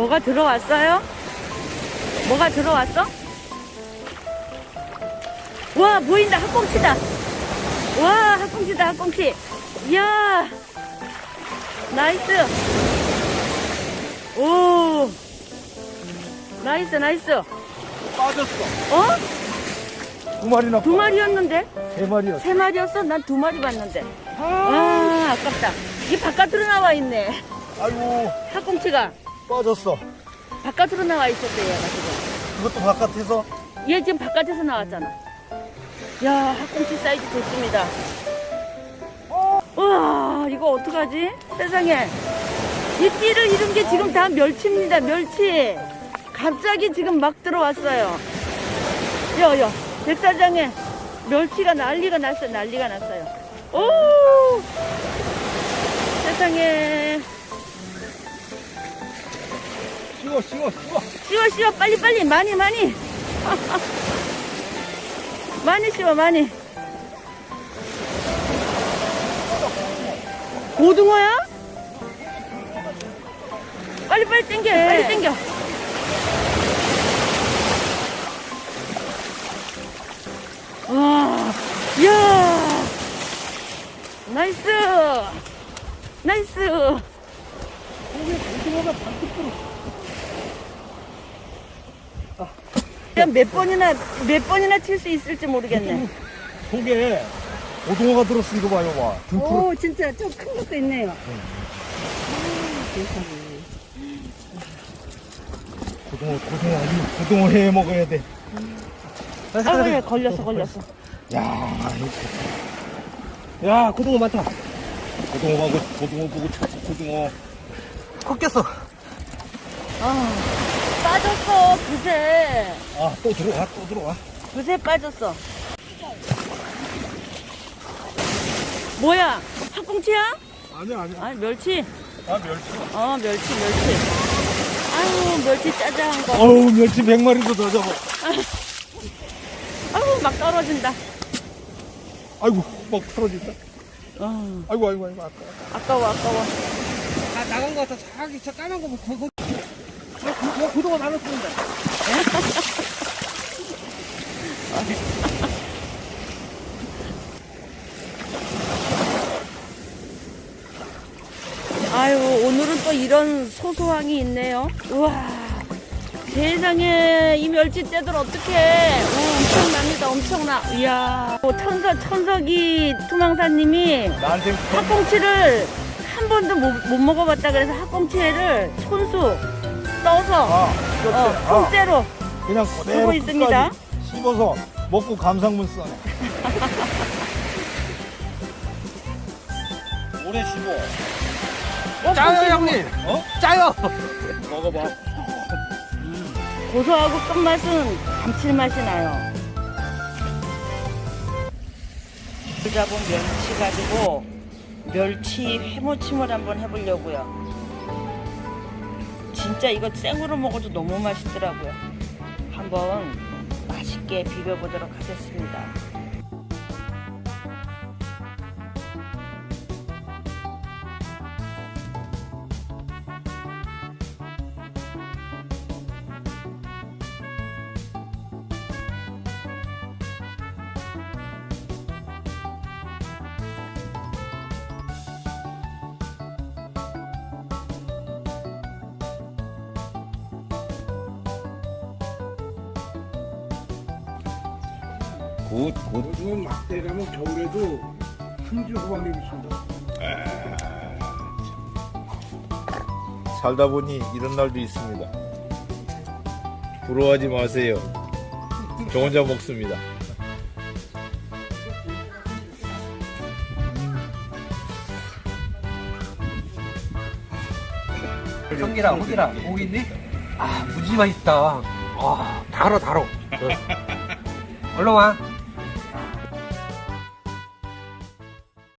뭐가 들어왔어요? 뭐가 들어왔어? 와, 보인다. 학꽁치다. 와, 학꽁치다, 학꽁치. 이야. 나이스. 오. 나이스, 나이스. 빠졌어. 어? 두 마리나. 두 마리였는데? 세 마리였어. 세 마리였어? 난 두 마리 봤는데. 아, 아깝다. 이 바깥으로 나와 있네. 아이고, 학꽁치가 빠졌어. 바깥으로 나와 있었대, 얘가 지금. 그것도 바깥에서. 얘 지금 바깥에서 나왔잖아. 야, 학꽁치 사이즈 좋습니다. 와, 이거 어떡하지? 세상에. 이 띠를 이룬 게 지금 다 멸치입니다, 멸치. 갑자기 지금 막 들어왔어요. 야, 야, 백사장에 멸치가 난리가 났어요, 난리가 났어요. 오! 세상에. 씌워, 씌워, 씌워. 씌워, 씌워, 빨리, 빨리, 많이, 많이. 많이 씌워, 많이. 고등어야? 빨리, 빨리 당겨, 빨리 당겨. 와, 이야. 나이스. 나이스. 고등어가 반대쪽으로. 그냥 몇 번이나, 몇 번이나 칠 수 있을지 모르겠네. 속에 고등어가 들었어, 이거 봐요, 봐. 등푸르. 오, 진짜 좀 큰 것도 있네요. 고등어, 고등어, 이 고등어 해 먹어야 돼. 아, 예, 걸렸어, 걸렸어. 야, 이거. 야, 고등어 많다. 고등어 보고, 고등어 보고, 고등어. 컸겠어. 아, 빠졌어, 그새. 아, 또 들어와, 또 들어와. 그새 빠졌어. 뭐야? 학꽁치야? 아니야, 아니야. 아니, 멸치. 아, 멸치. 어, 멸치, 멸치. 아유, 멸치 짜장한 거. 어우, 멸치 100마리도 더 잡아. 아유, 막 떨어진다. 아이고, 막 떨어진다. 어, 아이고, 아이고, 아이고, 아까. 아까워, 아까워. 나 나간 거 같아. 저기 저 까만 거 뭐, 그거. 뭐 고등어 나눠 쓰는데. 아유, 오늘은 또 이런 소소항이 있네요. 우와. 세상에, 이 멸치떼들 어떡해. 오, 엄청납니다, 엄청나. 이야. 어, 천석, 천석이 투망사님이 나한테 학꽁치를 한 번도 못, 못 먹어봤다 그래서 학꽁치를 손수 떠서 아, 이렇게. 어, 아, 통째로 그냥 그대로 있습니다. 끝까지 씹어서 먹고 감상문 써네. 오래 씹어. 어, 짜요 형님. 어? 짜요. 먹어봐. 고소하고 끝맛은 감칠맛이 나요. 그 잡은 멸치 가지고 멸치 회무침을 한번 해보려고요. 진짜 이거 생으로 먹어도 너무 맛있더라고요. 한번 맛있게 비벼보도록 하겠습니다. 굿, 굿. 요즘은 막대 가면 겨울에도 품질 호박잎이 있습니다. 살다 보니 이런 날도 있습니다. 부러워하지 마세요. 저 혼자 먹습니다. 성기랑 호기랑 고기 있니? 아 무지 맛있다. 아 달어 달어. 얼른 와.